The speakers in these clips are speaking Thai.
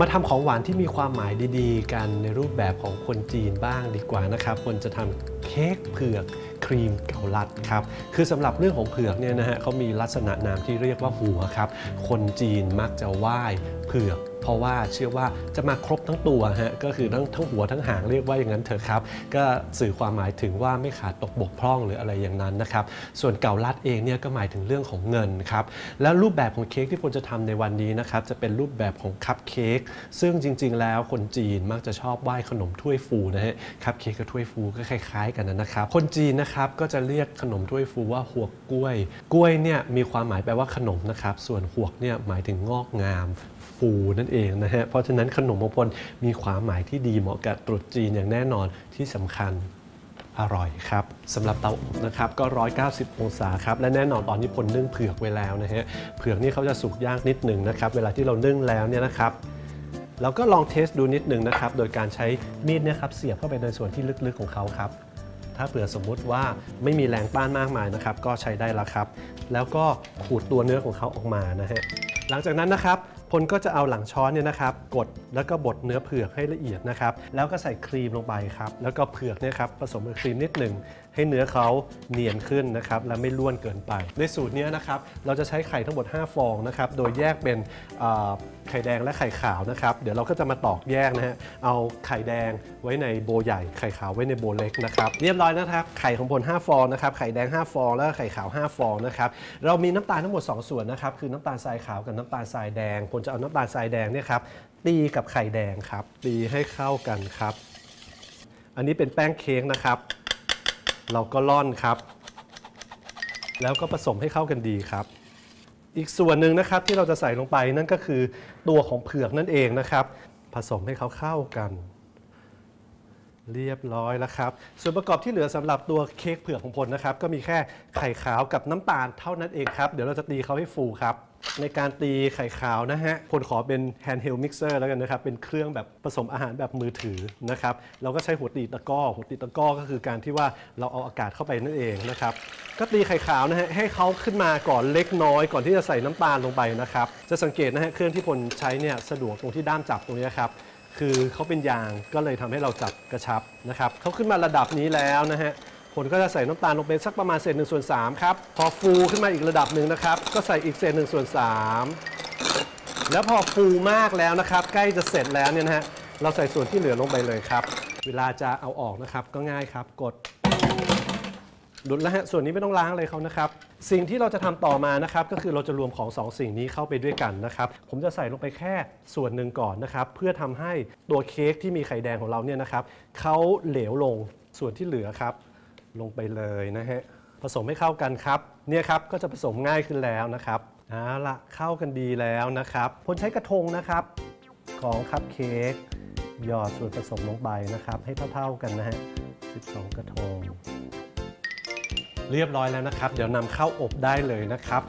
มาทำของหวานที่มีความหมายดีๆ กันในรูปแบบของคนจีนบ้างดีกว่านะครับคนจะทำเค้กเผือกครีมเกาลัดครับคือสำหรับเรื่องของเผือกเนี่ยนะฮะเขามีลักษณะนามที่เรียกว่าหัวครับ คนจีนมักจะไหว้เผือก ราะว่าเชื่อว่าจะมาครบทั้งตัวฮะก็คือทั้งทั้งหัวทั้งหางเรียกว่าอย่างนั้นเถอะครับ ก็สื่อความหมายถึงว่าไม่ขาดตกบกพร่องหรืออะไรอย่างนั้นนะครับ ส่วนเก่าลัดเองเนี่ยก็หมายถึงเรื่องของเงินครับ แล้วรูปแบบของเค้กที่ผมจะทำในวันนี้นะครับจะเป็นรูปแบบของคัพเค้กซึ่งจริง ๆ แล้วคนจีนมักจะชอบไหว้ขนมถ้วยฟูนะฮะคัพเค้กกับถ้วยฟูก็คล้ายๆ กันนะครับ คนจีนนะครับก็จะเรียกขนมถ้วยฟูว่าหัวกล้วย กล้วยเนี่ยมีความหมายแปลว่าขนมนะครับส่วนหัวกเนี่ยหมายถึงงอกงาม ฟูนั่นเองนะฮะ เพราะฉะนั้นขนมมงคลมีความหมายที่ดีเหมาะกับตรุษจีนอย่างแน่นอนที่สำคัญอร่อยครับสำหรับเตาอบนะครับก็ 190 องศาครับและแน่นอนตอนนี้พลนึ่งเผือกไว้แล้วนะฮะเผือกนี่เขาจะสุกยากนิดหนึ่งนะครับเวลาที่เรานึ่งแล้วเนี่ยนะครับเราก็ลองเทสดูนิดหนึ่งนะครับโดยการใช้มีดเนี่ยครับเสียบเข้าไปในส่วนที่ลึกๆของเขาครับถ้าเผื่อสมมุติว่าไม่มีแรงต้านมากมายนะครับก็ใช้ได้แล้วครับ แล้วก็ขูดตัวเนื้อของเขาออกมานะฮะหลังจากนั้นนะครับ พลก็จะเอาหลังช้อนเนี่ยนะครับกดแล้วก็บดเนื้อเผือกให้ละเอียดนะครับแล้วก็ใส่ครีมลงไปครับแล้วก็เผือกเนี่ยครับผสมกับครีมนิดหนึ่งให้เนื้อเขาเนียนขึ้นนะครับและไม่ล้วนเกินไป ในสูตรนี้นะครับเราจะใช้ไข่ทั้งหมด 5 ฟองนะครับโดยแยกเป็นไข่แดงและไข่ขาวนะครับเดี๋ยวเราก็จะมาตอกแยกนะฮะเอาไข่แดงไว้ในโบใหญ่ไข่ขาวไว้ในโบเล็กนะครับเรียบร้อยนะครับไข่ของพล5ฟองนะครับไข่แดง 5 ฟอง แล้วไข่ขาว 5 ฟองนะครับเรามีน้ำตาลทั้งหมด 2 ส่วนนะครับคือน้ำตาลทรายขาวกับน้ำตาลทรายแดงพลจะเอาน้ำตาลทรายแดงเนี่ยครับตีกับไข่แดงครับ ตีให้เข้ากันครับ อันนี้เป็นแป้งเค้กนะครับ เราก็ร่อนครับ แล้วก็ผสมให้เข้ากันดีครับ อีกส่วนหนึ่งนะครับที่เราจะใส่ลงไปนั่นก็คือตัวของเผือกนั่นเองนะครับ ผสมให้เขาเข้ากัน เรียบร้อยแล้วครับ ส่วนประกอบที่เหลือสำหรับตัวเค้กเผือกของพลนะครับ ก็มีแค่ไข่ขาวกับน้ำตาลเท่านั้นเองครับ เดี๋ยวเราจะตีเขาให้ฟูครับ ในการตีไข่ขาวนะฮะพลขอเป็น handheld mixer แล้วกันนะครับ เป็นเครื่องแบบผสมอาหารแบบมือถือนะครับ เราก็ใช้หัวตีตะก้อ หัวตีตะก้อก็คือการที่ว่าเราเอาอากาศเข้าไปนั่นเองนะครับ ก็ตีไข่ขาวนะฮะให้เขาขึ้นมาก่อนเล็กน้อย ก่อนที่จะใส่น้ำตาลลงไปนะครับ จะสังเกตนะฮะเครื่องที่พลใช้เนี่ยสะดวกตรงที่ด้ามจับตรงนี้ครับ คือเขาเป็นยางก็เลยทำให้เราจับกระชับนะครับเขาขึ้นมาระดับนี้แล้วนะฮะผลก็จะใส่น้ำตาลลงไปสักประมาณเศษหนึ่งส่วนสามครับ พอฟูขึ้นมาอีกระดับหนึ่งนะครับ ก็ใส่อีกเศษหนึ่งส่วนสามแล้วพอฟูมากแล้วนะครับ ใกล้จะเสร็จแล้วเนี่ยนะฮะเราใส่ส่วนที่เหลือลงไปเลยครับ เวลาจะเอาออกนะครับก็ง่ายครับกด หลุดแล้วฮะส่วนนี้ไม่ต้องล้างเลยเขานะครับ สิ่งที่เราจะทำต่อมานะครับ ก็คือเราจะรวมของสองสิ่งนี้เข้าไปด้วยกันนะครับ ผมจะใส่ลงไปแค่ส่วนหนึ่งก่อนนะครับ เพื่อทำให้ตัวเค้กที่มีไข่แดงของเราเนี่ยนะครับเขาเหลวลงส่วนที่เหลือครับ ลงไปเลยนะฮะผสมให้เข้ากันครับ เนี่ยครับก็จะผสมง่ายขึ้นแล้วนะครับเอาละเข้ากันดีแล้วนะครับผมใช้กระทงนะครับ ของคัพเค้กหยอดส่วนผสมลงไปนะครับ ให้เท่าๆกันนะฮะ12 กระทง เรียบร้อยแล้วนะครับ เดี๋ยวนำเข้าอบได้เลยนะครับ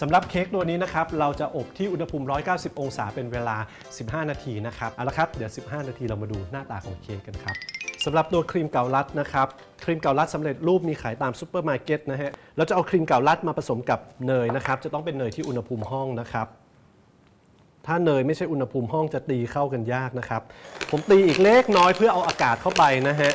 สำหรับเค้กตัวนี้นะครับ เราจะอบที่อุณหภูมิ 190 องศาเป็นเวลา 15 นาทีนะครับ เอาละครับ เดี๋ยว 15 นาทีเรามาดูหน้าตาของเค้กกันครับสำหรับตัวครีมเกาลัดนะครับ ครีมเกาลัดสำเร็จรูปมีขายตามซูเปอร์มาร์เก็ตนะฮะ เราจะเอาครีมเกาลัดมาผสมกับเนยนะครับ จะต้องเป็นเนยที่อุณหภูมิห้องนะครับ ถ้าเนยไม่ใช่อุณหภูมิห้องจะตีเข้ากันยากนะครับ ผมตีอีกเล็กน้อยเพื่อเอาอากาศเข้าไปนะฮะ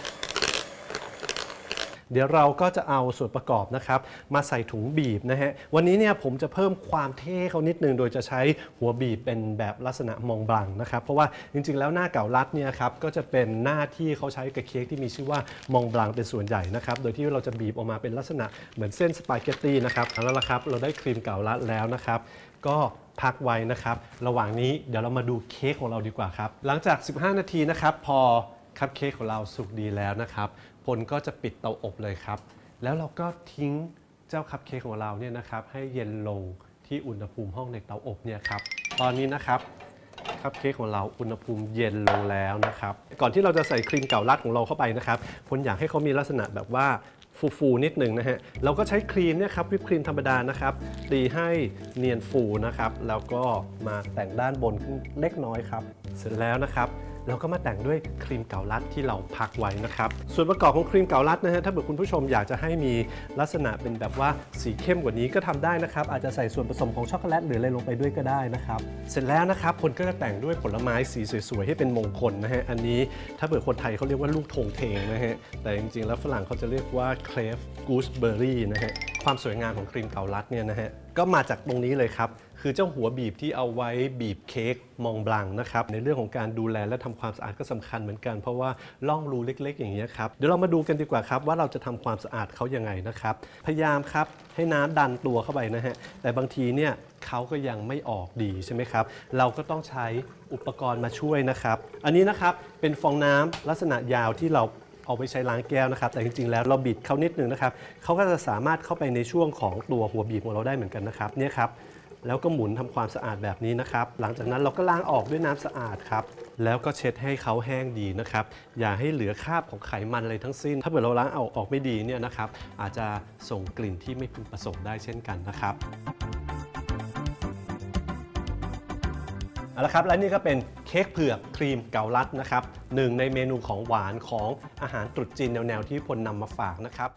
เดี๋ยวเราก็จะเอาส่วนประกอบนะครับ มาใส่ถุงบีบนะฮะ วันนี้เนี่ยผมจะเพิ่มความเท่เขานิดนึง โดยจะใช้หัวบีบเป็นแบบลักษณะมองบลังนะครับ เพราะว่าจริงๆ แล้วหน้าเก่าลัดเนี่ยครับก็จะเป็นหน้าที่เขาใช้กับเค้กที่มีชื่อว่ามองบลังเป็นส่วนใหญ่นะครับ โดยที่เราจะบีบออกมาเป็นลักษณะเหมือนเส้นสปาเกตตี้นะครับเอาละครับเราได้ครีมเก่าลัดแล้วนะครับ ก็พักไว้นะครับ ระหว่างนี้เดี๋ยวเรามาดูเค้กของเราดีกว่าครับ หลังจาก 15 นาทีนะครับพอคัพเค้กของเราสุกดีแล้วนะครับ พลก็จะปิดเตาอบเลยครับ แล้วเราก็ทิ้งเจ้าคัพเค้กของเราเนี่ยนะครับให้เย็นลงที่อุณหภูมิห้องในเตาอบเนี่ยครับตอนนี้นะครับคัพเค้กของเราอุณหภูมิเย็นลงแล้วนะครับ ก่อนที่เราจะใส่ครีมเก่าลัดของเราเข้าไปนะครับพลอยากให้เขามีลักษณะแบบว่าฟูๆนิดหนึ่งนะฮะเราก็ใช้ครีมเนี่ยครับวิปครีมธรรมดานะครับตีให้เนียนฟูนะครับ แล้วก็มาแต่งด้านบนขึ้นเล็กน้อยครับ เสร็จแล้วนะครับ เราก็มาแต่งด้วยครีมเกาลัดที่เราพักไว้นะครับ ส่วนประกอบของครีมเกาลัดนะฮะถ้าเกิดคุณผู้ชมอยากจะให้มีลักษณะเป็นแบบว่าสีเข้มกว่านี้ก็ทำได้นะครับ อาจจะใส่ส่วนผสมของช็อกโกแลตหรืออะไรลงไปด้วยก็ได้นะครับ เสร็จแล้วนะครับคนก็จะแต่งด้วยผลไม้สีสวยๆให้เป็นมงคลนะฮะอันนี้ถ้าเกิดคนไทยเขาเรียกว่าลูกธงเทงนะฮะแต่จริงๆแล้วฝรั่งเขาจะเรียกว่าเคลฟกูสเบอร์รี่นะฮะ ความสวยงามของครีมเกาลัดเนี่ยนะฮะก็มาจากตรงนี้เลยครับ คือเจ้าหัวบีบที่เอาไว้บีบเค้กมองบลังนะครับ ในเรื่องของการดูแลและทำความสะอาดก็สำคัญเหมือนกัน เพราะว่าล่องรูเล็ก ๆ อย่างนี้ยครับ เดี๋ยวเรามาดูกันดีกว่าครับ ว่าเราจะทำความสะอาดเขายังไงนะครับ พยายามครับให้น้ำดันตัวเข้าไปนะฮะ แต่บางทีเนี่ยเขาก็ยังไม่ออกดีใช่ไหมครับ เราก็ต้องใช้อุปกรณ์มาช่วยนะครับ อันนี้นะครับเป็นฟองน้ำลักษณะยาวที่เรา เอาไปใช้ล้างแก้วนะครับ แต่จริงๆ แล้วเราบิดเขานิดนึงนะครับเขาก็จะสามารถเข้าไปในช่วงของตัวหัวบีบของเราได้เหมือนกันนะครับเนี่ยครับแล้วก็หมุนทำความสะอาดแบบนี้นะครับ หลังจากนั้นเราก็ล้างออกด้วยน้ำสะอาดครับ แล้วก็เช็ดให้เขาแห้งดีนะครับ อย่าให้เหลือคราบของไขมันอะไรทั้งสิ้น ถ้าเกิดเราล้างเอาออกไม่ดีเนี่ยนะครับ อาจจะส่งกลิ่นที่ไม่พึงประสงค์ได้เช่นกันนะครับ เอาละครับและนี่ก็เป็นเค้กเผือกครีมเกาลัดนะครับหนึ่งในเมนูของหวานของอาหารตรุษจีนแนวๆที่พลนำมาฝากนะครับ